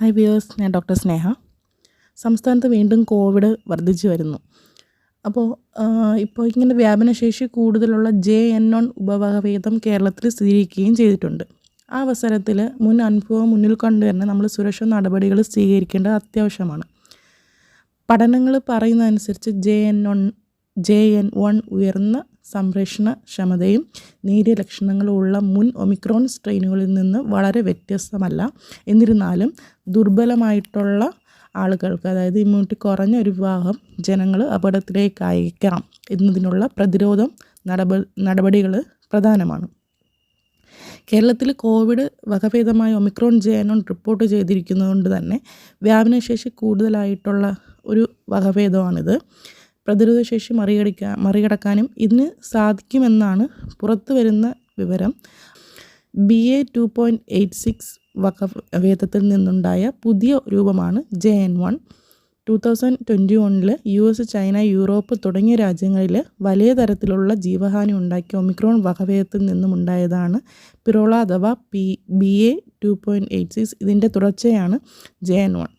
Hi viewers ഞാൻ doctor Sneha. സംസ്ഥാനത്ത് വീണ്ടും കോവിഡ് വർദ്ധിച്ചു വരുന്നു. അപ്പോൾ ഇപ്പോൾ ഇങ്ങനെ വ്യാപനശേഷി കൂടുതലുള്ള ജെ എൻ ഒൺ ഉപവകഭേദം കേരളത്തിൽ സ്ഥിരീകരിക്കുകയും ചെയ്തിട്ടുണ്ട്. ആ അവസരത്തിൽ മുൻ അനുഭവം മുന്നിൽ കണ്ടു തന്നെ നമ്മൾ സുരക്ഷാ നടപടികൾ സ്വീകരിക്കേണ്ടത് അത്യാവശ്യമാണ്. പഠനങ്ങൾ പറയുന്നതനുസരിച്ച് J N one J N one ഉയർന്ന സംരക്ഷണ ക്ഷമതയും നേരിയ ലക്ഷണങ്ങളുമുള്ള മുൻ ഒമിക്രോൺ സ്ട്രെയിനുകളിൽ നിന്ന് വളരെ വ്യത്യസ്തമല്ല. എന്നിരുന്നാലും ദുർബലമായിട്ടുള്ള ആളുകൾക്ക് അതായത് ഇമ്മ്യൂണിറ്റി കുറഞ്ഞ ഒരു വിഭാഗം ജനങ്ങൾ അപകടത്തിലേക്ക് അയക്കാം എന്നതിനുള്ള പ്രതിരോധം നടപ നടപടികൾ പ്രധാനമാണ്. കേരളത്തിൽ കോവിഡ് വകഭേദമായ ഒമിക്രോൺ ജയനോൺ റിപ്പോർട്ട് ചെയ്തിരിക്കുന്നതുകൊണ്ട് തന്നെ വ്യാപനശേഷി കൂടുതലായിട്ടുള്ള ഒരു വകഭേദമാണിത്. പ്രതിരോധശേഷി മറികടിക്കാൻ മറികടക്കാനും ഇതിന് സാധിക്കുമെന്നാണ് പുറത്തു വരുന്ന വിവരം. B A two point eight six വകഭേദത്തിൽ നിന്നുണ്ടായ പുതിയ രൂപമാണ് J N one. Two thousand twenty വണ്ണിൽ യു എസ് ചൈന യൂറോപ്പ് തുടങ്ങിയ രാജ്യങ്ങളിൽ വലിയ തരത്തിലുള്ള ജീവഹാനി ഉണ്ടാക്കിയ ഒമിക്രോൺ വകഭേദത്തിൽ നിന്നും ഉണ്ടായതാണ് പിറോള അഥവാ P B A two point eight six. ഇതിന്റെ തുടർച്ചയാണ് ജെ എൻ വൺ.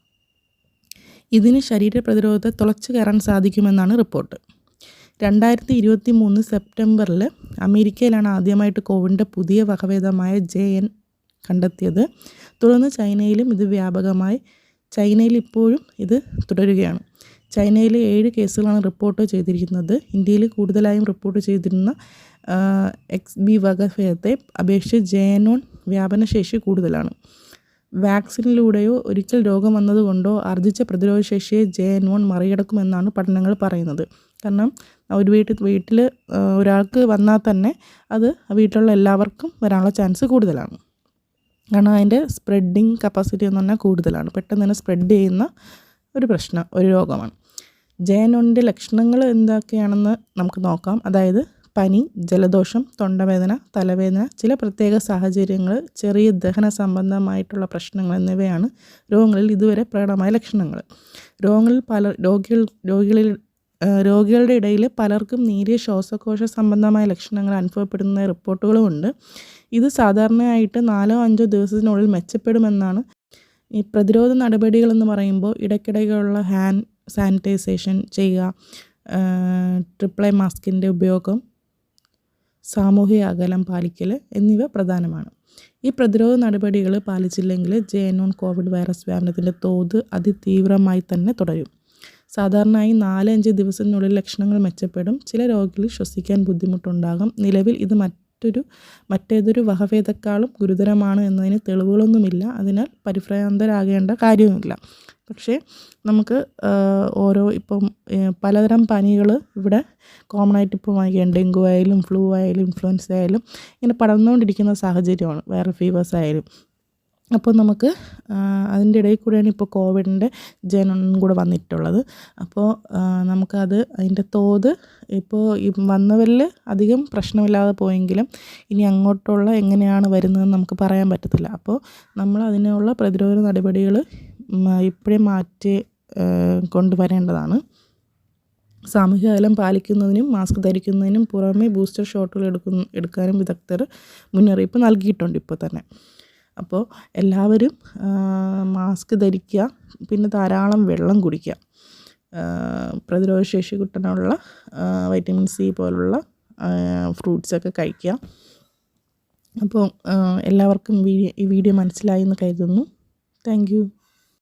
ഇതിന് ശരീര പ്രതിരോധത്തെ തുളച്ചു കയറാൻ സാധിക്കുമെന്നാണ് റിപ്പോർട്ട്. രണ്ടായിരത്തി ഇരുപത്തി മൂന്ന് സെപ്റ്റംബറിൽ അമേരിക്കയിലാണ് ആദ്യമായിട്ട് കോവിഡിന്റെ പുതിയ വകഭേദമായ ജെ എൻ കണ്ടെത്തിയത്. തുടർന്ന് ചൈനയിലും ഇത് വ്യാപകമായി. ചൈനയിൽ ഇപ്പോഴും ഇത് തുടരുകയാണ്. ചൈനയിൽ ഏഴ് കേസുകളാണ് റിപ്പോർട്ട് ചെയ്തിരിക്കുന്നത്. ഇന്ത്യയിൽ കൂടുതലായും റിപ്പോർട്ട് ചെയ്തിരുന്ന എക്സ് ബി വകഭേദത്തെ അപേക്ഷിച്ച് ജയനോൺ വ്യാപനശേഷി കൂടുതലാണ്. വാക്സിനിലൂടെയോ ഒരിക്കൽ രോഗം വന്നതുകൊണ്ടോ ആർജിച്ച പ്രതിരോധശേഷിയെ ജെ എൻ വൺ മറികടക്കുമെന്നാണ് പഠനങ്ങൾ പറയുന്നത്. കാരണം ഒരു വീട്ടിൽ വീട്ടിൽ ഒരാൾക്ക് വന്നാൽ തന്നെ അത് വീട്ടിലുള്ള എല്ലാവർക്കും വരാനുള്ള ചാൻസ് കൂടുതലാണ്. കാരണം അതിന്റെ സ്പ്രെഡിങ് കപ്പാസിറ്റി എന്ന് പറഞ്ഞാൽ കൂടുതലാണ്. പെട്ടെന്ന് തന്നെ സ്പ്രെഡ് ചെയ്യുന്ന ഒരു പ്രശ്നം ഒരു രോഗമാണ്. ജെ എൻ വണ്ണിന്റെ ലക്ഷണങ്ങൾ എന്തൊക്കെയാണെന്ന് നമുക്ക് നോക്കാം. അതായത് പനി ജലദോഷം തൊണ്ടവേദന തലവേദന ചില പ്രത്യേക സാഹചര്യങ്ങൾ ചെറിയ ദഹന സംബന്ധമായിട്ടുള്ള പ്രശ്നങ്ങൾ എന്നിവയാണ് രോഗങ്ങളിൽ ഇതുവരെ പ്രകടമായ ലക്ഷണങ്ങൾ രോഗങ്ങളിൽ പല രോഗികൾ രോഗികളിൽ രോഗികളുടെ ഇടയിൽ പലർക്കും നേരിയ ശ്വാസകോശ സംബന്ധമായ ലക്ഷണങ്ങൾ അനുഭവപ്പെടുന്ന റിപ്പോർട്ടുകളുമുണ്ട് ഇത് സാധാരണയായിട്ട് നാലോ അഞ്ചോ ദിവസത്തിനുള്ളിൽ മെച്ചപ്പെടുമെന്നാണ് ഈ പ്രതിരോധ നടപടികളെന്ന് പറയുമ്പോൾ ഇടയ്ക്കിടയ്ക്കുള്ള ഹാൻഡ് സാനിറ്റൈസേഷൻ ചെയ്യുക ട്രിപ്ലൈ മാസ്കിന്റെ ഉപയോഗം സാമൂഹിക അകലം പാലിക്കൽ എന്നിവ പ്രധാനമാണ്. ഈ പ്രതിരോധ നടപടികൾ പാലിച്ചില്ലെങ്കിൽ ജെ നോൺ കോവിഡ് വൈറസ് വ്യാപനത്തിന്റെ തോത് അതിതീവ്രമായി തന്നെ തുടരും. സാധാരണയായി നാലഞ്ച് ദിവസത്തിനുള്ളിൽ ലക്ഷണങ്ങൾ മെച്ചപ്പെടും. ചില രോഗികളിൽ ശ്വസിക്കാൻ ബുദ്ധിമുട്ടുണ്ടാകും. നിലവിൽ ഇത് മറ്റൊരു മറ്റേതൊരു വകഭേദക്കാളും ഗുരുതരമാണ് എന്നതിന് തെളിവുകളൊന്നുമില്ല. അതിനാൽ പരിഭ്രാന്തരാകേണ്ട കാര്യവുമില്ല. പക്ഷേ നമുക്ക് ഓരോ ഇപ്പം പലതരം പനികൾ ഇവിടെ കോമൺ ആയിട്ട് ഇപ്പോൾ വാങ്ങിക്കാം ഡെങ്കു ആയാലും ഫ്ലൂ ആയാലും ഇൻഫ്ലുവൻസ ആയാലും ഇങ്ങനെ പടർന്നുകൊണ്ടിരിക്കുന്ന സാഹചര്യമാണ്. വൈറൽ ഫീവേഴ്സ് ആയാലും. അപ്പോൾ നമുക്ക് അതിന്റെ ഇടയിൽ കൂടെയാണ് ഇപ്പോൾ കോവിഡിന്റെ ജനം കൂടെ വന്നിട്ടുള്ളത്. അപ്പോൾ നമുക്കത് അതിന്റെ തോത് ഇപ്പോൾ വന്നവരിൽ അധികം പ്രശ്നമില്ലാതെ പോയെങ്കിലും ഇനി അങ്ങോട്ടുള്ള എങ്ങനെയാണ് വരുന്നതെന്ന് നമുക്ക് പറയാൻ പറ്റത്തില്ല. അപ്പോൾ നമ്മൾ അതിനുള്ള പ്രതിരോധ നടപടികൾ ഇപ്പോഴേ മാറ്റി കൊണ്ടുവരേണ്ടതാണ്. സാമൂഹ്യ അകലം പാലിക്കുന്നതിനും മാസ്ക് ധരിക്കുന്നതിനും പുറമെ ബൂസ്റ്റർ ഷോട്ടുകൾ എടുക്കുന്ന എടുക്കാനും വിദഗ്ധർ മുന്നറിയിപ്പ് നൽകിയിട്ടുണ്ട് ഇപ്പോൾ തന്നെ. അപ്പോൾ എല്ലാവരും മാസ്ക് ധരിക്കുക പിന്നെ ധാരാളം വെള്ളം കുടിക്കുക. പ്രതിരോധശേഷി കിട്ടാനുള്ള വൈറ്റമിൻ സി പോലുള്ള ഫ്രൂട്ട്സൊക്കെ കഴിക്കുക. അപ്പോൾ എല്ലാവർക്കും ഈ വീഡിയോ മനസ്സിലായി എന്ന് കരുതുന്നു. താങ്ക്